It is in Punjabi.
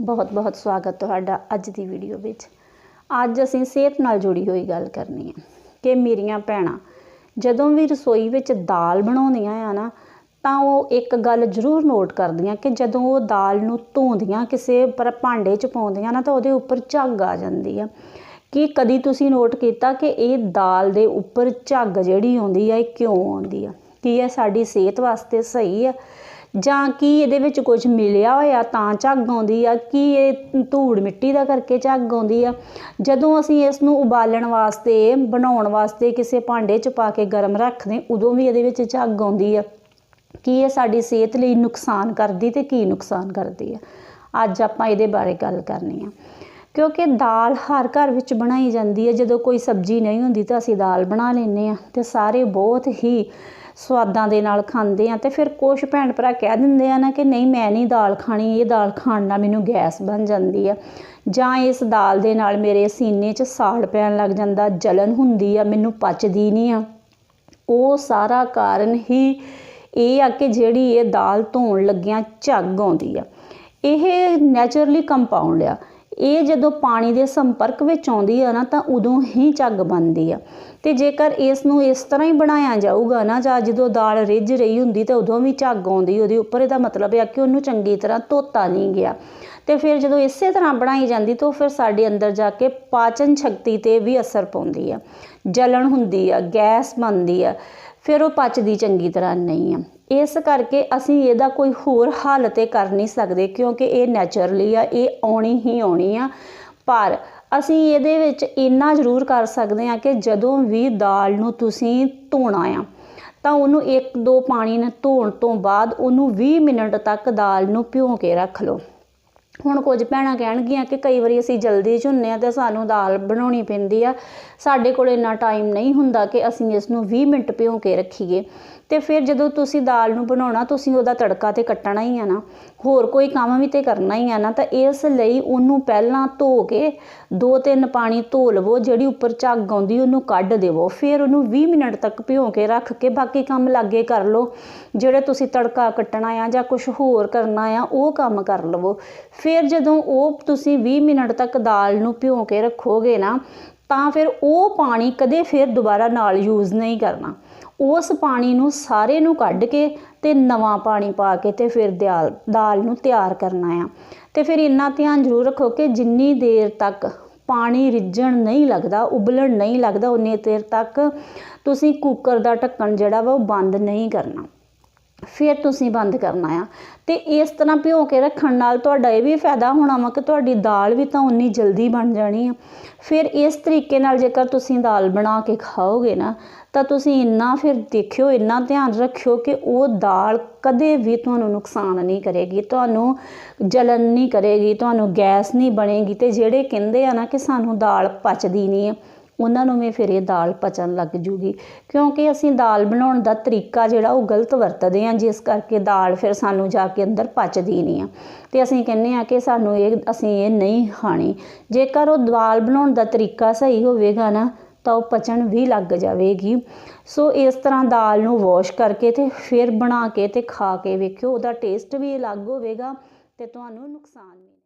ਬਹੁਤ-ਬਹੁਤ ਸਵਾਗਤ ਤੁਹਾਡਾ ਅੱਜ ਦੀ ਵੀਡੀਓ ਵਿੱਚ। ਅੱਜ ਅਸੀਂ ਸਿਹਤ ਨਾਲ ਜੁੜੀ ਹੋਈ ਗੱਲ ਕਰਨੀ ਹੈ ਕਿ ਮੇਰੀਆਂ ਭੈਣਾਂ ਜਦੋਂ ਵੀ ਰਸੋਈ ਵਿੱਚ ਦਾਲ ਬਣਾਉਂਦੀਆਂ ਆ ਨਾ, ਤਾਂ ਉਹ ਇੱਕ ਗੱਲ ਜ਼ਰੂਰ ਨੋਟ ਕਰਦੀਆਂ ਕਿ ਜਦੋਂ ਉਹ ਦਾਲ ਨੂੰ ਧੋਂਦੀਆਂ ਕਿਸੇ ਪਰ ਭਾਂਡੇ 'ਚ ਪਾਉਂਦੀਆਂ ਨਾ, ਤਾਂ ਉਹਦੇ ਉੱਪਰ ਝੱਗ ਆ ਜਾਂਦੀ ਆ। ਕੀ ਕਦੀ ਤੁਸੀਂ ਨੋਟ ਕੀਤਾ ਕਿ ਇਹ ਦਾਲ ਦੇ ਉੱਪਰ ਝੱਗ ਜਿਹੜੀ ਆਉਂਦੀ ਆ, ਇਹ ਕਿਉਂ ਆਉਂਦੀ ਆ? ਕੀ ਇਹ ਸਾਡੀ ਸਿਹਤ ਵਾਸਤੇ ਸਹੀ ਆ? ਜਾਂ ਕੀ ਇਹਦੇ ਵਿੱਚ ਕੁਝ ਮਿਲਿਆ ਹੋਇਆ ਤਾਂ ਝੱਗ ਆਉਂਦੀ ਆ, ਕੀ ਇਹ ਧੂੜ ਮਿੱਟੀ ਦਾ ਕਰਕੇ ਝੱਗ ਆਉਂਦੀ ਆ? ਜਦੋਂ ਅਸੀਂ ਇਸ ਨੂੰ ਉਬਾਲਣ ਵਾਸਤੇ, ਬਣਾਉਣ ਵਾਸਤੇ ਕਿਸੇ ਭਾਂਡੇ 'ਚ ਪਾ ਕੇ ਗਰਮ ਰੱਖਦੇ, ਉਦੋਂ ਵੀ ਇਹਦੇ ਵਿੱਚ ਝੱਗ ਆਉਂਦੀ ਆ। ਕੀ ਇਹ ਸਾਡੀ ਸਿਹਤ ਲਈ ਨੁਕਸਾਨ ਕਰਦੀ ਤੇ ਕੀ ਨੁਕਸਾਨ ਕਰਦੀ ਆ? ਅੱਜ ਆਪਾਂ ਇਹਦੇ ਬਾਰੇ ਗੱਲ ਕਰਨੀ ਆ। ਕਿਉਂਕਿ ਦਾਲ ਹਰ ਘਰ ਵਿੱਚ ਬਣਾਈ ਜਾਂਦੀ ਹੈ ਜਦੋਂ ਕੋਈ ਸਬਜ਼ੀ ਨਹੀਂ ਹੁੰਦੀ ਤਾਂ ਅਸੀਂ ਦਾਲ ਬਣਾ ਲੈਂਦੇ ਆ ਤੇ ਸਾਰੇ ਬਹੁਤ ਹੀ ਸਵਾਦਾਂ ਦੇ ਨਾਲ ਖਾਂਦੇ ਆ ਤੇ ਫਿਰ ਕੁਝ ਭੈਣ ਭਰਾ ਕਹਿ ਦਿੰਦੇ ਆ ਨਾ ਕਿ ਨਹੀਂ, ਮੈਂ ਨਹੀਂ ਦਾਲ ਖਾਣੀ, ਇਹ ਦਾਲ ਖਾਣ ਨਾਲ ਮੈਨੂੰ ਗੈਸ ਬਣ ਜਾਂਦੀ ਆ। ਜਾਂ ਇਸ ਦਾਲ ਦੇ ਨਾਲ ਮੇਰੇ ਸੀਨੇ 'ਚ ਸਾੜ ਪੈਣ ਲੱਗ ਜਾਂਦਾ, ਜਲਨ ਹੁੰਦੀ ਆ, ਮੈਨੂੰ ਪਚਦੀ ਨਹੀਂ ਆ। ਉਹ ਸਾਰਾ ਕਾਰਨ ਹੀ ਇਹ ਆ ਕਿ ਜਿਹੜੀ ਇਹ ਦਾਲ ਧੋਣ ਲੱਗਿਆਂ ਝੱਗ ਆਉਂਦੀ ਆ। ਇਹ ਨੈਚੁਰਲੀ ਕੰਪਾਊਂਡ ਆ। ਇਹ ਜਦੋਂ ਪਾਣੀ ਦੇ ਸੰਪਰਕ ਵਿੱਚ ਆਉਂਦੀ ਆ ਨਾ, ਤਾਂ ਉਦੋਂ ਹੀ ਝੱਗ ਬਣਦੀ ਆ। ਤੇ ਜੇਕਰ ਇਸ ਨੂੰ ਇਸ ਤਰ੍ਹਾਂ ਹੀ ਬਣਾਇਆ ਜਾਊਗਾ ਨਾ, ਜਾਂ ਜਦੋਂ ਦਾਲ ਰਿੱਝ ਰਹੀ ਹੁੰਦੀ, ਤਾਂ ਉਦੋਂ ਵੀ ਝੱਗ ਆਉਂਦੀ, ਉਹਦੇ ਉੱਪਰ ਇਹਦਾ ਮਤਲਬ ਹੈ ਕਿ ਉਹਨੂੰ ਚੰਗੀ ਤਰ੍ਹਾਂ ਧੋਤਾ ਨਹੀਂ ਗਿਆ। ਤੇ ਫਿਰ ਜਦੋਂ ਇਸੇ ਤਰ੍ਹਾਂ ਬਣਾਈ ਜਾਂਦੀ, ਤਾਂ ਫਿਰ ਸਾਡੇ ਅੰਦਰ ਜਾ ਕੇ ਪਾਚਨ ਸ਼ਕਤੀ ਤੇ ਵੀ ਅਸਰ ਪਾਉਂਦੀ ਆ। ਜਲਣ ਹੁੰਦੀ ਆ, ਗੈਸ ਬਣਦੀ ਆ। ਫਿਰ ਉਹ ਪਚਦੀ ਚੰਗੀ ਤਰ੍ਹਾਂ ਨਹੀਂ ਆ। ਇਸ ਕਰਕੇ ਅਸੀਂ ਇਹਦਾ ਕੋਈ ਹੋਰ ਹੱਲ ਤੇ ਕਰ ਨਹੀਂ ਸਕਦੇ ਕਿਉਂਕਿ ਇਹ ਨੈਚੁਰਲੀ ਆ, ਇਹ ਆਉਣੀ ਹੀ ਆਉਣੀ ਆ। ਪਰ ਅਸੀਂ ਇਹਦੇ ਵਿੱਚ ਇੰਨਾ ਜ਼ਰੂਰ ਕਰ ਸਕਦੇ ਹਾਂ ਕਿ ਜਦੋਂ ਵੀ ਦਾਲ ਨੂੰ ਤੁਸੀਂ ਧੋਣਾ ਆ, ਤਾਂ ਉਹਨੂੰ ਇੱਕ ਦੋ ਪਾਣੀ ਨਾਲ ਧੋਣ ਤੋਂ ਬਾਅਦ ਉਹਨੂੰ 20 ਮਿੰਟ ਤੱਕ ਦਾਲ ਨੂੰ ਭਿਓ ਕੇ ਰੱਖ ਲਓ। ਹੁਣ ਕੁਝ ਭੈਣਾਂ ਕਹਿਣਗੀਆਂ ਕਿ ਕਈ ਵਾਰੀ ਅਸੀਂ ਜਲਦੀ 'ਚ ਹੁੰਨੇ ਆ ਤੇ ਸਾਨੂੰ ਦਾਲ ਬਣਾਉਣੀ ਪੈਂਦੀ ਆ। ਸਾਡੇ ਕੋਲ ਇੰਨਾ ਟਾਈਮ ਨਹੀਂ ਹੁੰਦਾ ਕਿ ਅਸੀਂ ਇਸ ਨੂੰ 20 ਮਿੰਟ ਭਿਉਂ ਕੇ ਰੱਖੀਏ। ਤੇ ਫਿਰ ਜਦੋਂ ਤੁਸੀਂ ਦਾਲ ਨੂੰ ਬਣਾਉਣਾ, ਤੁਸੀਂ ਉਹਦਾ ਤੜਕਾ ਤੇ ਕੱਟਣਾ ਹੀ ਆ ਨਾ। ਹੋਰ ਕੋਈ ਕੰਮ ਵੀ ਤੇ ਕਰਨਾ ਹੀ ਆ ਨਾ, ਤਾਂ ਇਸ ਲਈ ਉਹਨੂੰ ਪਹਿਲਾਂ ਧੋ ਕੇ ਦੋ ਤਿੰਨ ਪਾਣੀ ਧੋ ਲਵੋ, ਜਿਹੜੀ ਉੱਪਰ ਝੱਗ ਆਉਂਦੀ ਉਹਨੂੰ ਕੱਢ ਦੇਵੋ। ਫਿਰ ਉਹਨੂੰ 20 ਮਿੰਟ ਤੱਕ ਭਿਉਂ ਕੇ ਰੱਖ ਕੇ ਬਾਕੀ ਕੰਮ ਲਾਗੇ ਕਰ ਲਓ। ਜਿਹੜੇ ਤੁਸੀਂ ਤੜਕਾ ਕੱਟਣਾ ਆ ਜਾਂ ਕੁਝ ਹੋਰ ਕਰਨਾ ਆ, ਉਹ ਕੰਮ ਕਰ ਲਵੋ। ਫਿਰ ਜਦੋਂ ਉਹ ਤੁਸੀਂ 20 ਮਿੰਟ ਤੱਕ ਦਾਲ ਨੂੰ ਭਿਓ ਕੇ ਰੱਖੋਗੇ ਨਾ, ਤਾਂ ਫਿਰ ਉਹ ਪਾਣੀ ਕਦੇ ਫਿਰ ਦੁਬਾਰਾ ਨਾਲ ਯੂਜ਼ ਨਹੀਂ ਕਰਨਾ। ਉਸ ਪਾਣੀ ਨੂੰ ਸਾਰੇ ਨੂੰ ਕੱਢ ਕੇ ਤੇ ਨਵਾਂ ਪਾਣੀ ਪਾ ਕੇ ਤੇ ਫਿਰ ਦਾਲ ਦਾਲ ਨੂੰ ਤਿਆਰ ਕਰਨਾ ਆ। ਤੇ ਫਿਰ ਇੰਨਾ ਧਿਆਨ ਜ਼ਰੂਰ ਰੱਖੋ ਕਿ ਜਿੰਨੀ ਦੇਰ ਤੱਕ ਪਾਣੀ ਰਿੱਝਣ ਨਹੀਂ ਲੱਗਦਾ, ਉਬਲਣ ਨਹੀਂ ਲੱਗਦਾ, ਉਨੀ ਦੇਰ ਤੱਕ ਤੁਸੀਂ ਕੁੱਕਰ ਦਾ ਢੱਕਣ ਜਿਹੜਾ ਵਾ ਉਹ ਬੰਦ ਨਹੀਂ ਕਰਨਾ। ਫਿਰ ਤੁਸੀਂ ਬੰਦ ਕਰਨਾ ਆ। ਤੇ ਇਸ ਤਰ੍ਹਾਂ ਭਿਓ ਕੇ ਰੱਖਣ ਨਾਲ ਤੁਹਾਡਾ ਇਹ ਵੀ ਫਾਇਦਾ ਹੋਣਾ ਵਾ ਕਿ ਤੁਹਾਡੀ ਦਾਲ ਵੀ ਤਾਂ ਉਨੀ ਜਲਦੀ ਬਣ ਜਾਣੀ ਆ। ਫਿਰ ਇਸ ਤਰੀਕੇ ਨਾਲ ਜੇਕਰ ਤੁਸੀਂ ਦਾਲ ਬਣਾ ਕੇ ਖਾਓਗੇ ਨਾ, ਤਾਂ ਤੁਸੀਂ ਇੰਨਾ ਫਿਰ ਦੇਖਿਓ, ਇੰਨਾ ਧਿਆਨ ਰੱਖਿਓ ਕਿ ਉਹ ਦਾਲ ਕਦੇ ਵੀ ਤੁਹਾਨੂੰ ਨੁਕਸਾਨ ਨਹੀਂ ਕਰੇਗੀ। ਤੁਹਾਨੂੰ ਜਲਨ ਨਹੀਂ ਕਰੇਗੀ, ਤੁਹਾਨੂੰ ਗੈਸ ਨਹੀਂ ਬਣੇਗੀ ਤੇ ਜਿਹੜੇ ਕਹਿੰਦੇ ਆ ਨਾ ਕਿ ਸਾਨੂੰ ਦਾਲ ਪਚਦੀ ਨਹੀਂ ਆ ਉਹਨਾਂ ਨੂੰ ਵੀ ਫਿਰ ਇਹ ਦਾਲ ਪਚਣ ਲੱਗ ਜੂਗੀ। ਕਿਉਂਕਿ ਅਸੀਂ ਦਾਲ ਬਣਾਉਣ ਦਾ ਤਰੀਕਾ ਜਿਹੜਾ ਉਹ ਗਲਤ ਵਰਤਦੇ ਹਾਂ, ਜਿਸ ਕਰਕੇ ਦਾਲ ਫਿਰ ਸਾਨੂੰ ਜਾ ਕੇ ਅੰਦਰ ਪਚਦੀ ਨਹੀਂ ਆ। ਤੇ ਅਸੀਂ ਕਹਿੰਦੇ ਆ ਕਿ ਸਾਨੂੰ ਇਹ, ਅਸੀਂ ਇਹ ਨਹੀਂ ਖਾਣੀ। ਜੇਕਰ ਉਹ ਦਾਲ ਬਣਾਉਣ ਦਾ ਤਰੀਕਾ ਸਹੀ ਹੋਵੇਗਾ ਨਾ, ਤਾਂ ਉਹ ਪਚਣ ਵੀ ਲੱਗ ਜਾਵੇਗੀ। ਸੋ ਇਸ ਤਰ੍ਹਾਂ ਦਾਲ ਨੂੰ ਵਾਸ਼ ਕਰਕੇ ਤੇ ਫਿਰ ਬਣਾ ਕੇ ਤੇ ਖਾ ਕੇ ਵੇਖਿਓ, ਉਹਦਾ ਟੇਸਟ ਵੀ ਅਲੱਗ ਹੋਵੇਗਾ ਤੇ ਤੁਹਾਨੂੰ ਨੁਕਸਾਨ ਨਹੀਂ